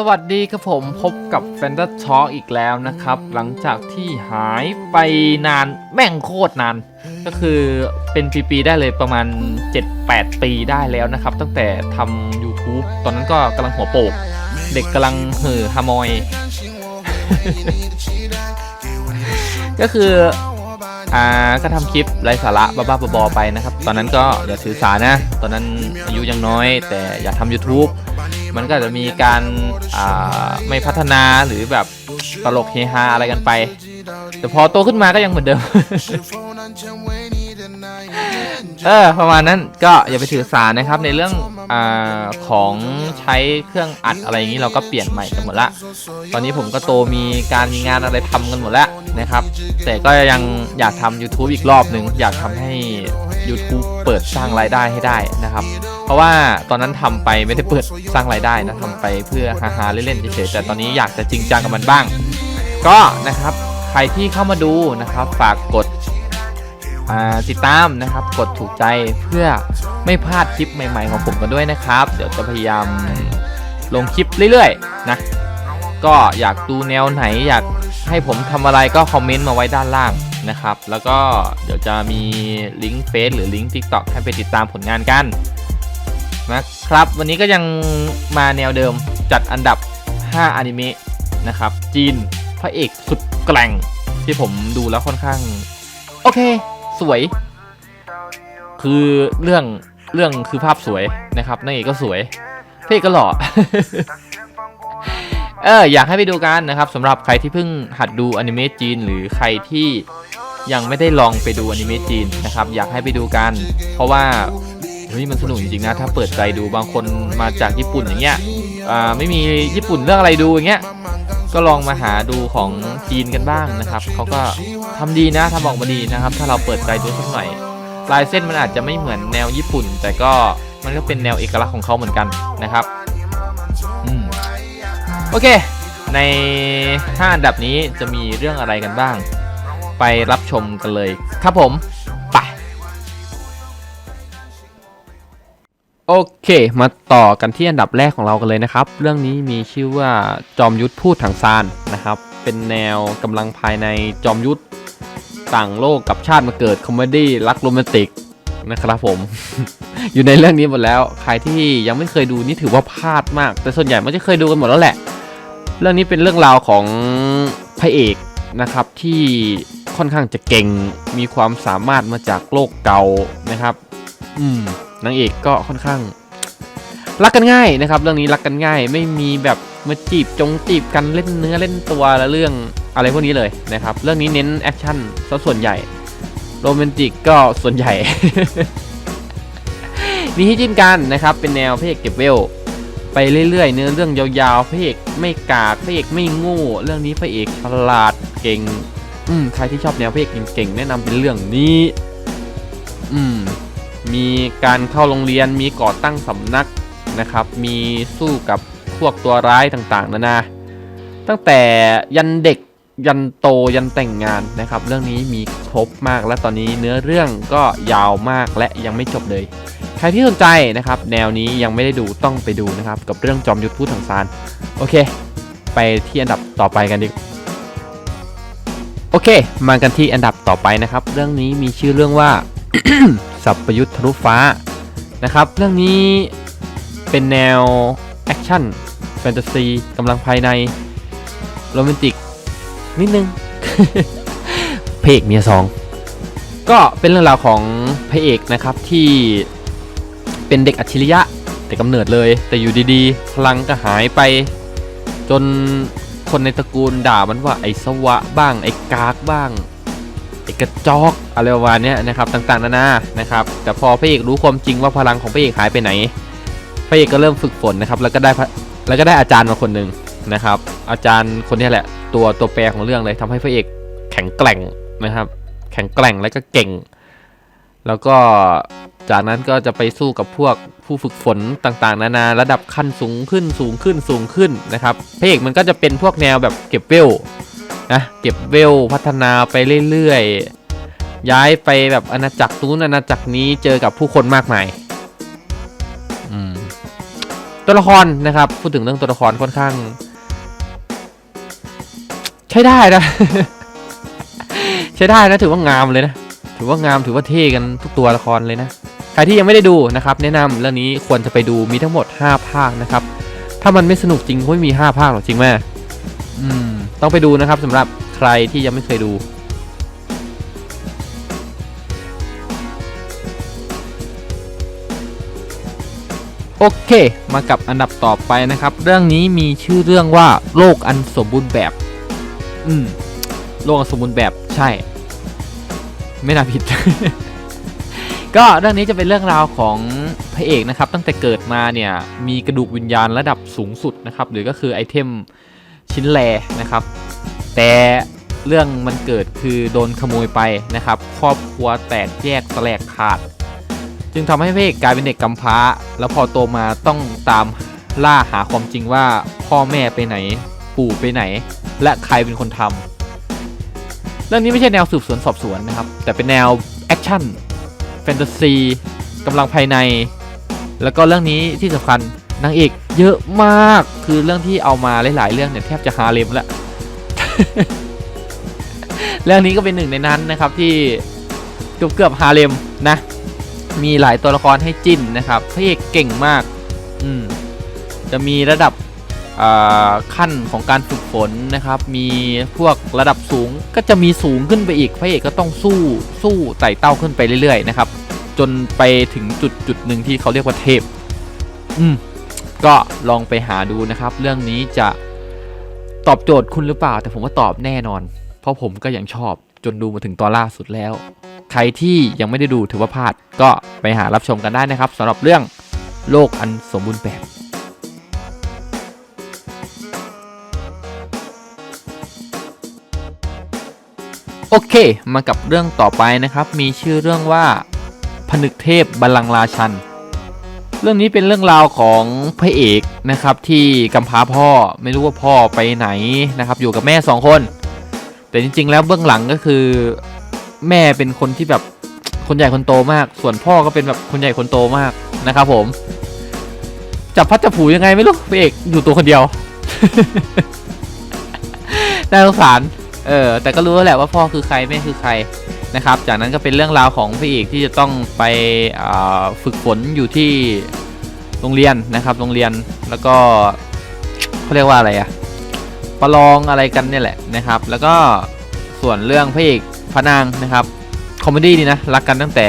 สวัสดีครับผมพบกับ f a n t a s Talk อีกแล้วนะครับ หลังจากที่หายไปนานแม่งโคตรนาน ก็คือเป็นปีๆได้เลยประมาณ 7-8 ปีได้แล้วนะครับ ตั้งแต่ทำ YouTube ตอนนั้นก็กำลังหัวโปก เด็กกำลังเห่อฮามอย ก็คือ อ่าก็ทำคลิปไร้สาระบ้าๆบอๆไปนะครับ ตอนนั้นก็อย่าถือสานะ ตอนนั้นอายุยังน้อย แต่อยากทำ YouTube มันก็จะมีการไม่พัฒนาหรือแบบตลกเฮฮาอะไรกันไป แต่พอโตขึ้นมาก็ยังเหมือนเดิม เออประมาณนั้นก็อย่าไปถือสานะครับในเรื่องอของใช้เครื่องอัดอะไรอย่างนี้เราก็เปลี่ยนใหม่กันหมดละ ตอนนี้ผมก็โตมีการมีงานอะไรทำกันหมดแล้วนะครับ แต่ก็ยังอยากทำ YouTube อีกรอบหนึ่งอยากทำให้ YouTube เปิดสร้างรายได้ให้ได้นะครับ เพราะว่าตอนนั้นทำไปไม่ได้เปิดสร้างรายได้นะทำไปเพื่อฮาๆเล่นๆเฉยๆแต่ตอนนี้อยากจะจริงจังกับมันบ้าง ก็นะครับใครที่เข้ามาดูนะครับฝากกดติดตามนะครับกดถูกใจเพื่อไม่พลาดคลิปใหม่ ๆ ของผมกันด้วยนะครับ เดี๋ยวจะพยายามลงคลิปเรื่อยๆนะก็อยากดูแนวไหนอยากให้ผมทำอะไรก็คอมเมนต์มาไว้ด้านล่างนะครับ แล้วก็เดี๋ยวจะมีลิงก์เฟซหรือลิงก์ TikTok ให้ไปติดตามผลงานกัน นะครับ วันนี้ก็ยังมาแนวเดิมจัดอันดับ 5อนิเมะนะครับ จีนพระเอกสุดแกร่งที่ผมดูแล้วค่อนข้าง โอเค สวย คือเรื่องเรื่องคือภาพสวยนะครับนางเอกก็สวยพระเอกก็หล่อเอออยากให้ไปดูกันนะครับสำหรับใครที่เพิ่งหัดดูอนิเมะจีน หรือใครที่ยังไม่ได้ลองไปดูอนิเมะจีนนะครับ อยากให้ไปดูกัน เพราะว่า ฮ้ยมันสนุกจริงๆนะ ถ้าเปิดใจดูบางคนมาจากญี่ปุ่นอย่างเงี้ยอ่าไม่มีญี่ปุ่นเรื่องอะไรดูอย่างเงี้ยก็ลองมาหาดูของจีนกันบ้างนะครับเขาก็ทำดีนะทำออกมาดีนะครับ ถ้าเราเปิดใจดูสักหน่อยลายเส้นมันอาจจะไม่เหมือนแนวญี่ปุ่น แต่ก็มันก็เป็นแนวเอกลักษณ์ของเขาเหมือนกันนะครับอโอเค ใน 5 อันดับนี้จะมีเรื่องอะไรกันบ้าง ไปรับชมกันเลย ครับผม โอเค มาต่อกันที่อันดับแรกของเรากันเลยนะครับ เรื่องนี้มีชื่อว่าจอมยุทธพูดถังซานนะครับ เป็นแนวกำลังภายในจอมยุทธต่างโลกกับชาติมาเกิดคอมเมดี้รักโรแมนติกนะครับผม อยู่ในเรื่องนี้หมดแล้ว ใครที่ยังไม่เคยดูนี่ถือว่าพลาดมาก แต่ส่วนใหญ่มันจะเคยดูกันหมดแล้วแหละ เรื่องนี้เป็นเรื่องราวของพระเอกนะครับที่ค่อนข้างจะเก่งมีความสามารถมาจากโลกเก่านะครับ อืม นางเอกก็ค่อนข้าง รักกันง่ายนะครับ เรื่องนี้รักกันง่าย ไม่มีแบบมาจีบจงจีบกันเล่นเนื้อเล่นตัวและเรื่องอะไรพวกนี้เลยนะครับ เรื่องนี้เน้นแอคชั่นซะส่วนใหญ่โรแมนติกก็ส่วนใหญ่ มีให้จิ้นกันนะครับ เป็นแนวพระเอกเก็บเวลไปเรื่อยๆ เนื้อเรื่องยาวๆพระเอกไม่กากพระเอกไม่โง่เรื่องนี้พระเอกฉลาดเก่ง อืมใครที่ชอบแนวพระเอกเก่งๆแนะนำเป็นเรื่องนี้ อืม มีการเข้าโรงเรียนมีก่อตั้งสำนักนะครับ มีสู้กับพวกตัวร้ายต่างๆนานาตั้งแต่ยันเด็กยันโตยันแต่งงานนะครับ เรื่องนี้มีครบมากและตอนนี้เนื้อเรื่องก็ยาวมากและยังไม่จบเลย ใครที่สนใจนะครับ แนวนี้ยังไม่ได้ดูต้องไปดูนะครับ กับเรื่องจอมยุทธพูดถังซานโอเค ไปที่อันดับต่อไปกันดีโอเค มากันที่อันดับต่อไปนะครับ เรื่องนี้มีชื่อเรื่องว่า สัพพยุทธทะลุฟ้านะครับ เรื่องนี้เป็นแนวแอคชั่นแฟนตาซีกำลังภายในโรแมนติกนิดนึงพเอกเมียสองก็เป็นเรื่องราวของพระเอกนะครับที่เป็นเด็กอัจฉริยะแต่กำเนิดเลย แต่อยู่ดีๆ พลังก็หายไป จนคนในตระกูลด่ามันว่าไอ้สวะบ้างไอ้กากบ้าง ไอ้กระจอกอะไรประมาณเนี้ยนะครับต่างๆนานานะครับแต่พอพระเอกรู้ความจริงว่าพลังของพระเอกหายไปไหนพระเอกก็เริ่มฝึกฝนนะครับแล้วก็ได้แล้วก็ได้อาจารย์มาคนหนึ่งนะครับ อาจารย์คนนี้แหละ ตัวตัวแปรของเรื่องเลยทำให้พระเอกแข็งแกร่งนะครับ แข็งแกร่งและก็เก่ง แล้วก็จากนั้นก็จะไปสู้กับพวกผู้ฝึกฝนต่างๆ นานาระดับขั้นสูงขึ้นสูงขึ้นสูงขึ้นนะครับพระเอกมันก็จะเป็นพวกแนวแบบเก็บเวล นะเก็บเวลพัฒนาไปเรื่อยๆ ย้ายไปแบบอาณาจักรนู้นอาณาจักรนี้เจอกับผู้คนมากมายมตัวละครนะครับพูดถึงเรื่องตัวละครค่อนข้าง ใช้ได้นะ ใช้ได้นะถือว่างามเลยนะ ถือว่างามถือว่าเท่กันทุกตัวละครเลยนะใครที่ยังไม่ได้ดูนะครับ แนะนำเรื่องนี้ควรจะไปดูมีทั้งหมด 5 ภาคนะครับ ถ้ามันไม่สนุกจริงก็ไม่มี 5 ภาคหรอกจริงไหม อืม ต้องไปดูนะครับสำหรับใครที่ยังไม่เคยดู โอเค มากับอันดับต่อไปนะครับ เรื่องนี้มีชื่อเรื่องว่าโลกอันสมบูรณ์แบบ อืม โลกอันสมบูรณ์แบบใช่ ไม่น่าผิด ก็เรื่องนี้จะเป็นเรื่องราวของพระเอกนะครับ ตั้งแต่เกิดมาเนี่ยมีกระดูกวิญญาณระดับสูงสุดนะครับ หรือก็คือไอเทม ชิ้นแรนะครับ แต่เรื่องมันเกิดคือโดนขโมยไปนะครับ ครอบครัวแตกแยกแตกขาด จึงทำให้พระเอกกลายเป็นเด็กกำพร้า แล้วพอโตมาต้องตามล่าหาความจริงว่าพ่อแม่ไปไหน ปู่ไปไหน และใครเป็นคนทำเรื่องนี้ไม่ใช่แนวสืบสวนสอบสวนนะครับ แต่เป็นแนวแอคชั่นแฟนตาซีกำลังภายใน แล้วก็เรื่องนี้ที่สำคัญ นางเอกเยอะมากคือเรื่องที่เอามาหลาย ๆ เรื่องเนี่ยแทบจะฮาเลมแล้วเรื่องนี้ก็เป็นหนึ่งในนั้นนะครับที่เกือบเกือบฮาเลมนะ มีหลายตัวละครให้จิ้นนะครับพระเอกเก่งมากอืมจะมีระดับขั้นของการฝึกฝนนะครับ มีพวกระดับสูงก็จะมีสูงขึ้นไปอีก พระเอกก็ต้องสู้สู้ไต่เต้าขึ้นไปเรื่อย ๆ นะครับ จนไปถึงจุดจุดหนึ่งที่เขาเรียกว่าเทพ อืม ก็ลองไปหาดูนะครับ เรื่องนี้จะตอบโจทย์คุณหรือเปล่า แต่ผมว่าตอบแน่นอน เพราะผมก็ยังชอบจนดูมาถึงตอนล่าสุดแล้ว ใครที่ยังไม่ได้ดูถือว่าพลาดก็ไปหารับชมกันได้นะครับสำหรับเรื่องโลกอันสมบูรณ์แบบโอเค มากับเรื่องต่อไปนะครับ มีชื่อเรื่องว่า ผนึกเทพบัลลังราชัน รื่องนี้เป็นเรื่องราวของพระเอกนะครับที่กำพร้าพ่อไม่รู้ว่าพ่อไปไหนนะครับอยู่กับแม่สองคน แต่จริง ๆ แล้วเบื้องหลังก็คือแม่เป็นคนที่แบบคนใหญ่คนโตมาก ส่วนพ่อก็เป็นแบบคนใหญ่คนโตมากนะครับผมจับพัดจับผูยังไงไม่รู้พระเอกอยู่ตัวคนเดียวน่าสงสารเออแต่ก็รู้แล้วแหละว่าพ่อคือใครแม่คือใคร นะครับ จากนั้นก็เป็นเรื่องราวของพระเอกที่จะต้องไปฝึกฝนอยู่ที่โรงเรียนนะครับ โรงเรียนแล้วก็เขาเรียกว่าอะไรอะประลองอะไรกันเนี่ยแหละนะครับ แล้วก็ส่วนเรื่องพระเอกพระนางนะครับคอมเมดี้ดีนะรักกันตั้งแต่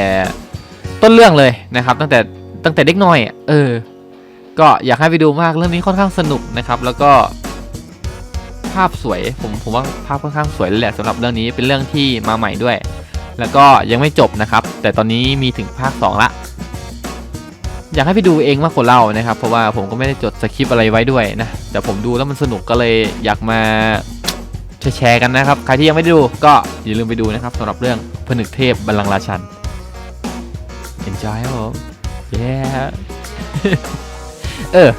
ต้นเรื่องเลยนะครับ ตั้งแต่ตั้งแต่เด็กน้อยเออ ก็อยากให้ไปดูมากเรื่องนี้ค่อนข้างสนุกนะครับ แล้วก็ภาพสวยผมผมว่าภาพค่อนข้างสวยเลยแหละสำหรับเรื่องนี้เป็นเรื่องที่มาใหม่ด้วย แล้วก็ยังไม่จบนะครับ แต่ตอนนี้มีถึงภาค 2 ละ อยากให้ไปดูเองมากกว่าเรานะครับ เพราะว่าผมก็ไม่ได้จดสคริปต์อะไรไว้ด้วยนะ แต่ผมดูแล้วมันสนุกก็เลยอยากมาแชร์กันนะครับ ใครที่ยังไม่ได้ดูก็อย่าลืมไปดูนะครับสำหรับเรื่องผนึกเทพบัลลังก์ราชัน enjoy ครับผม yeah เออ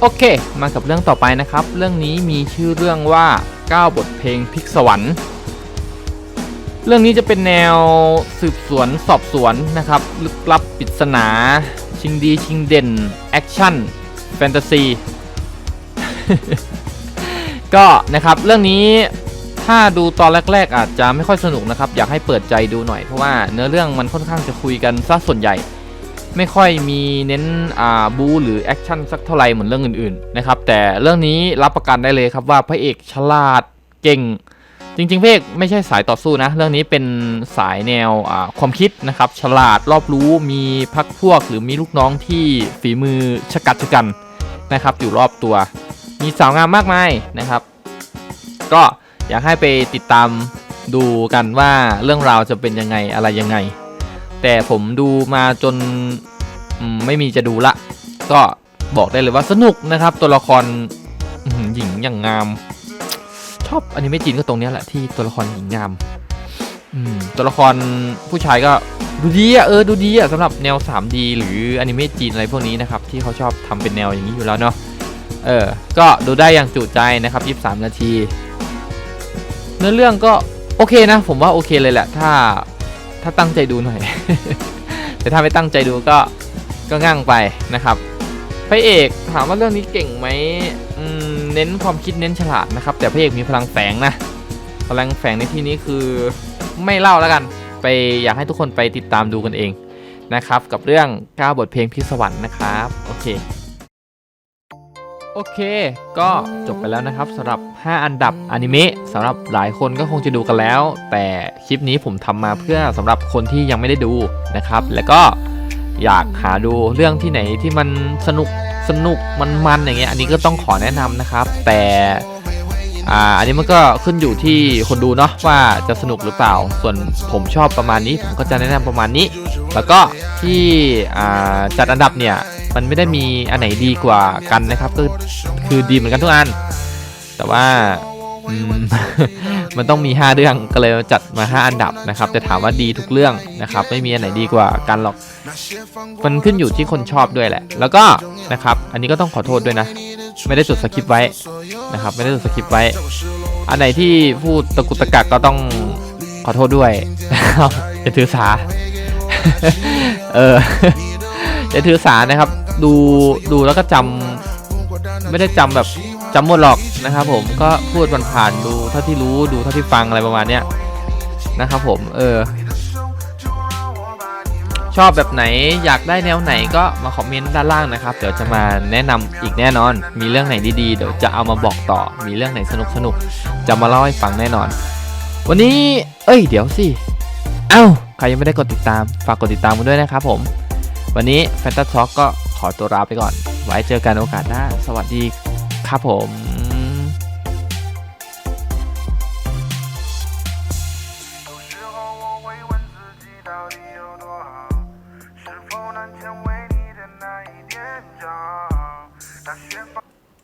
โอเค มากับเรื่องต่อไปนะครับ เรื่องนี้มีชื่อเรื่องว่า 9 บทเพลงพิกสวรรค์ เรื่องนี้จะเป็นแนวสืบสวนสอบสวนนะครับลึกลับปริศนา ชิงดีชิงเด่น แอคชั่น แฟนตาซี ก็นะครับเรื่องนี้ถ้าดูตอนแรก ๆ อาจจะไม่ค่อยสนุกนะครับ อยากให้เปิดใจดูหน่อยเพราะว่าเนื้อเรื่องมันค่อนข้างจะคุยกันซะส่วนใหญ่ ไม่ค่อยมีเน้นอ่าบูหรือแอคชั่นสักเท่าไหร่เหมือนเรื่องอื่นๆนะครับแต่เรื่องนี้รับประกันได้เลยครับว่าพระเอกฉลาดเก่ง จริงๆพระเอกไม่ใช่สายต่อสู้นะ เรื่องนี้เป็นสายแนวความคิดนะครับ ฉลาดรอบรู้มีพักพวก หรือมีลูกน้องที่ฝีมือชะกัดชะกันนะครับ อยู่รอบตัว มีสาวงามมากมายนะครับ ก็อยากให้ไปติดตามดูกันว่าเรื่องราวจะเป็นยังไงอะไรยังไง แต่ผมดูมาจนมไม่มีจะดูละ ก็บอกได้เลยว่าสนุกนะครับ ตัวละครหญิงอย่างงาม ชอบอนิเมะจีนก็ตรงนี้แหละที่ตัวละครหญิงงามอืมตัวละครผู้ชายก็ดูดีอะเออดูดีอะสำหรับแนว 3D หรืออนิเมะจีนอะไรพวกนี้นะครับ ที่เขาชอบทำเป็นแนวอย่างนี้อยู่แล้วเนาะเออ ก็ดูได้อย่างจุใจนะครับ 23 นาที เนื้อเรื่องก็โอเคนะ ผมว่าโอเคเลยแหละ ถ้าถ้าตั้งใจดูหน่อย แต่ถ้าไม่ตั้งใจดูก็ก็ง่างไปนะครับพระเอกถามว่าเรื่องนี้เก่งไหมอืม เน้นความคิดเน้นฉลาดนะครับ แต่พระเอกมีพลังแฝงนะ พลังแฝงในที่นี้คือไม่เล่าแล้วกัน ไปอยากให้ทุกคนไปติดตามดูกันเองนะครับ กับเรื่อง9บทเพลงพิศวรรค์นะครับ โอเค โอเค ก็จบไปแล้วนะครับสำหรับ 5 อันดับอนิเมะสำหรับหลายคนก็คงจะดูกันแล้ว แต่คลิปนี้ผมทำมาเพื่อสำหรับคนที่ยังไม่ได้ดูนะครับ แล้วก็อยากหาดูเรื่องที่ไหนที่มันสนุก สนุกมันๆอย่างเงี้ยอันนี้ก็ต้องขอแนะนำนะครับ แต่อ่าอันนี้มันก็ขึ้นอยู่ที่คนดูเนาะว่าจะสนุกหรือเปล่า ส่วนผมชอบประมาณนี้ผมก็จะแนะนำประมาณนี้ แล้วก็ที่อ่าจัดอันดับเนี่ยมันไม่ได้มีอันไหนดีกว่ากันนะครับ ก็คือดีเหมือนกันทุกอัน แต่ว่า มันต้องมี 5 เรื่องก็เลยจัดมา 5 อันดับนะครับ แต่ถามว่าดีทุกเรื่องนะครับ ไม่มีอันไหนดีกว่ากันหรอก มันขึ้นอยู่ที่คนชอบด้วยแหละ แล้วก็นะครับ อันนี้ก็ต้องขอโทษด้วยนะ ไม่ได้จดสคริปต์ไว้นะครับ ไม่ได้จดสคริปต์ไว้ อันไหนที่พูดตะกุตะกักก็ต้องขอโทษด้วยนะครับอย่าถือสา เอออย่าถือสานะครับ ดูดูแล้วก็จำไม่ได้จำแบบจำหมดหรอก นะครับผมก็พูดผ่านๆดูเท่าที่รู้ดูเท่าที่ฟังอะไรประมาณเนี้ยนะครับผมเออ ชอบแบบไหนอยากได้แนวไหนก็มาคอมเมนต์ด้านล่างนะครับ เดี๋ยวจะมาแนะนำอีกแน่นอน มีเรื่องไหนดีๆ เดี๋ยวจะเอามาบอกต่อ มีเรื่องไหนสนุกๆจะมาเล่าให้ฟังแน่นอน วันนี้ เอ้ย เดี๋ยวสิเอ้าใครยังไม่ได้กดติดตาม ฝากกดติดตามกันด้วยนะครับผม วันนี้แฟนตา a l k ก็ขอตัวลาไปก่อน ไว้เจอกันโอกาสหน้า สวัสดีครับผม